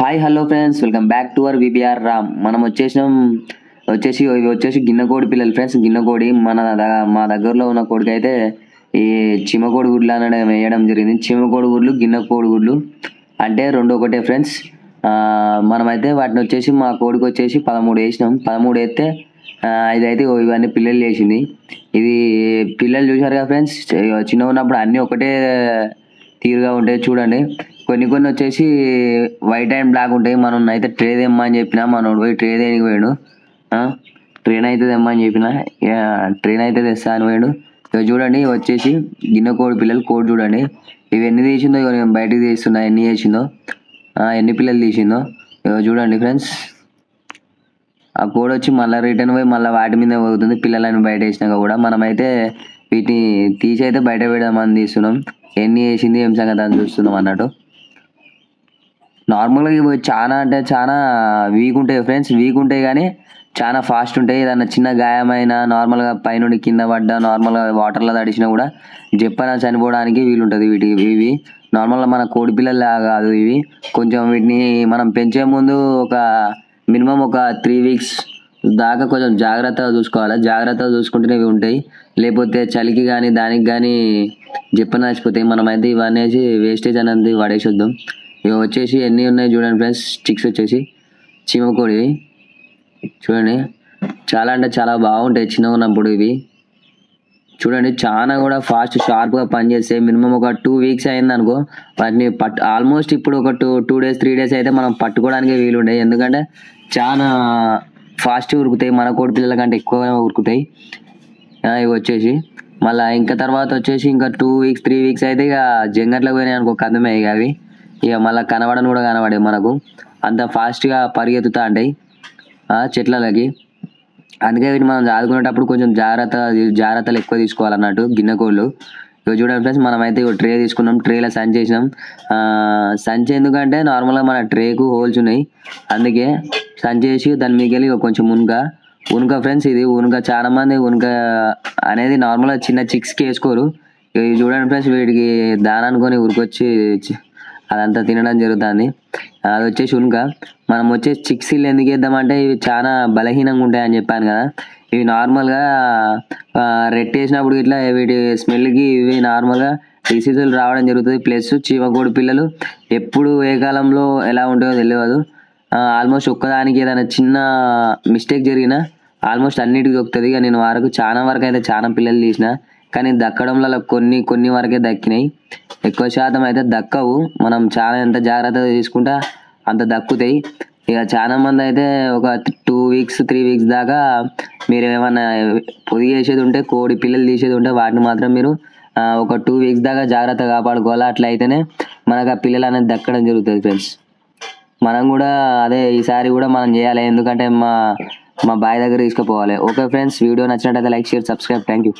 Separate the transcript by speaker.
Speaker 1: Hi hello friends welcome back to our VBR Ram మనం వచ్చేసినాం వచ్చేసి ఇవి వచ్చేసి గిన్నెకోడి పిల్లలు ఫ్రెండ్స్ గిన్నెకోడి మన ద- మా దగ్గరలో ఉన్న కోడికి అయితే ఈ చిమ్మకోడి గుడ్లు అనడం వేయడం జరిగింది. చిమ్మకోడి గుడ్లు గిన్నెకోడి గుడ్లు అంటే రెండు ఒకటే ఫ్రెండ్స్ మనమైతే వాటిని వచ్చేసి మా కోడికి వచ్చేసి పదమూడు వేసినాం. పదమూడు వేస్తే ఇదైతే ఇవన్నీ పిల్లలు చేసింది. ఇది పిల్లలు చూశారు కదా ఫ్రెండ్స్ చిన్న ఉన్నప్పుడు అన్నీ ఒకటే తీరుగా ఉంటాయి చూడండి. కొన్ని కొన్ని వచ్చేసి వైట్ అండ్ బ్లాక్ ఉంటాయి. మనం అయితే ట్రే తెమ్మని చెప్పిన మనోడు పోయి ట్రే దేనికి పోయాడు? ట్రైన్ అయితే తెమ్మని చెప్పిన? ట్రైన్ అయితే తెస్తా అని పోయాడు. ఇక చూడండి వచ్చేసి గిన్నె కోడి పిల్లలు కోడి చూడండి. ఇవి ఎన్ని తీసిందో ఇగో నేను బయటికి తీస్తున్నా ఎన్ని చేసిందో. ఎన్ని పిల్లలు తీసిందో. ఇక చూడండి ఫ్రెండ్స్. ఆ కోడ్ వచ్చి మళ్ళీ రిటర్న్ పోయి మళ్ళీ వాటి మీద పోతుంది. పిల్లలని బయట వేసినాక కూడా మనమైతే వీటిని తీసి అయితే బయట పెడదామని తీస్తున్నాం. ఎన్ని వేసింది ఏం సంగతి అని చూస్తున్నాం అన్నట్టు. నార్మల్గా ఇవి చాలా అంటే చాలా వీక్ ఉంటాయి ఫ్రెండ్స్ వీక్ ఉంటాయి కానీ చాలా ఫాస్ట్ ఉంటాయి. ఏదన్నా చిన్న గాయమైన నార్మల్గా పైనుండి కింద పడ్డా నార్మల్గా వాటర్లో తడిసినా కూడా జప్పన చనిపోవడానికి వీలుంటుంది వీటికి ఇవి. నార్మల్గా మన కోడి పిల్లల్లా కాదు ఇవి. కొంచెం వీటిని మనం పెంచే ముందు ఒక మినిమం ఒక త్రీ వీక్స్ దాకా కొంచెం జాగ్రత్తగా చూసుకోవాలి. జాగ్రత్తగా చూసుకుంటేనే ఇవి ఉంటాయి. లేకపోతే చలికి కానీ దానికి కానీ జప్పన చచ్చిపోతాయి. మనమైతే ఇవన్నీ వేస్టేజ్ అనేది పడేసొద్దాం. ఇక వచ్చేసి ఎన్ని ఉన్నాయి చూడండి ఫ్రెండ్స్? స్టిక్స్ వచ్చేసి. చీమకోడి చూడండి. చాలా అంటే చాలా బాగుంటాయి. చిన్నగా ఉన్నప్పుడు ఇవి. చూడండి చాలా కూడా ఫాస్ట్ షార్ప్గా పనిచేస్తాయి మినిమం ఒక టూ వీక్స్ అయింది అనుకో వాటిని పట్ ఆల్మోస్ట్ ఇప్పుడు ఒక two two days three days అయితే మనం పట్టుకోవడానికి వీలుండే ఎందుకంటే చాలా ఫాస్ట్ ఉరుకుతాయి. మన కోడి పిల్లల కంటే ఎక్కువ ఉరుకుతాయి. ఇవి వచ్చేసి. మళ్ళీ ఇంకా తర్వాత వచ్చేసి ఇంకా టూ వీక్స్ త్రీ వీక్స్ అయితే ఇక జంగట్లకు పోయినాయి అనుకో కదమే ఇక అవి. ఇక మళ్ళీ కనబడని కూడా కనబడే మనకు. అంత ఫాస్ట్గా పరిగెత్తుతా ఉంటాయి ఆ, చెట్లకి అందుకే వీటిని మనం చదువుకునేటప్పుడు కొంచెం జాగ్రత్త జాగ్రత్తలు ఎక్కువ తీసుకోవాలన్నట్టు గిన్నె కోళ్ళు. ఇక చూడండి ఫ్రెండ్స్ మనం అయితే ట్రే తీసుకున్నాం ట్రేలో సంచి వేసినాం. సంచి ఎందుకంటే నార్మల్గా మన ట్రేకు హోల్స్ ఉన్నాయి. అందుకే సంచి వేసి దాని మీకు వెళ్ళి కొంచెం ఉనుక. ఉనుక ఫ్రెండ్స్ ఇది ఉనుక చాలా మంది ఉనుక అనేది నార్మల్గా చిన్న చిక్స్కి వేసుకోరు. ఇక ఇవి చూడండి ఫ్రెండ్స్ వీటికి దానానుకొని ఉరికొచ్చి అదంతా తినడం జరుగుతుంది. అది వచ్చేసి ఉనుక మనం వచ్చేసి చిక్సీలు ఎందుకు వేద్దామంటే ఇవి చాలా బలహీనంగా ఉంటాయని చెప్పాను కదా. ఇవి నార్మల్గా రెట్టేసినప్పుడు ఇట్లా వీటి స్మెల్కి ఇవి నార్మల్గా డిసీజులు రావడం జరుగుతుంది. ప్లస్ చీమకోడి పిల్లలు ఎప్పుడు ఏ కాలంలో ఎలా ఉంటుందో తెలియదు. ఆల్మోస్ట్ ఒక్కదానికి ఏదైనా చిన్న మిస్టేక్ జరిగినా ఆల్మోస్ట్ అన్నిటికీ దొక్కుతుంది ఇక నేను వరకు చాలా వరకు అయితే చాలా పిల్లలు తీసిన. కానీ దక్కడంలో కొన్ని కొన్ని వరకే దక్కినాయి. ఎక్కువ శాతం అయితే దక్కవు. మనం చాలా ఎంత జాగ్రత్తగా తీసుకుంటా అంత దక్కుతాయి. ఇక చాలా మంది అయితే ఒక టూ వీక్స్ త్రీ వీక్స్ దాకా మీరు ఏమన్నా పొది చేసేది ఉంటే కోడి పిల్లలు తీసేది ఉంటే వాటిని మాత్రం మీరు ఒక టూ వీక్స్ దాకా జాగ్రత్తగా కాపాడుకోవాలి. అట్లా అయితేనే మనకు ఆ పిల్లలు అనేది దక్కడం జరుగుతుంది ఫ్రెండ్స్ మనం కూడా అదే ఈసారి కూడా మనం చేయాలి. ఎందుకంటే మా మా బాయ్ దగ్గర తీసుకుపోవాలి. ఓకే ఫ్రెండ్స్ వీడియో నచ్చినట్టయితే like share subscribe thank you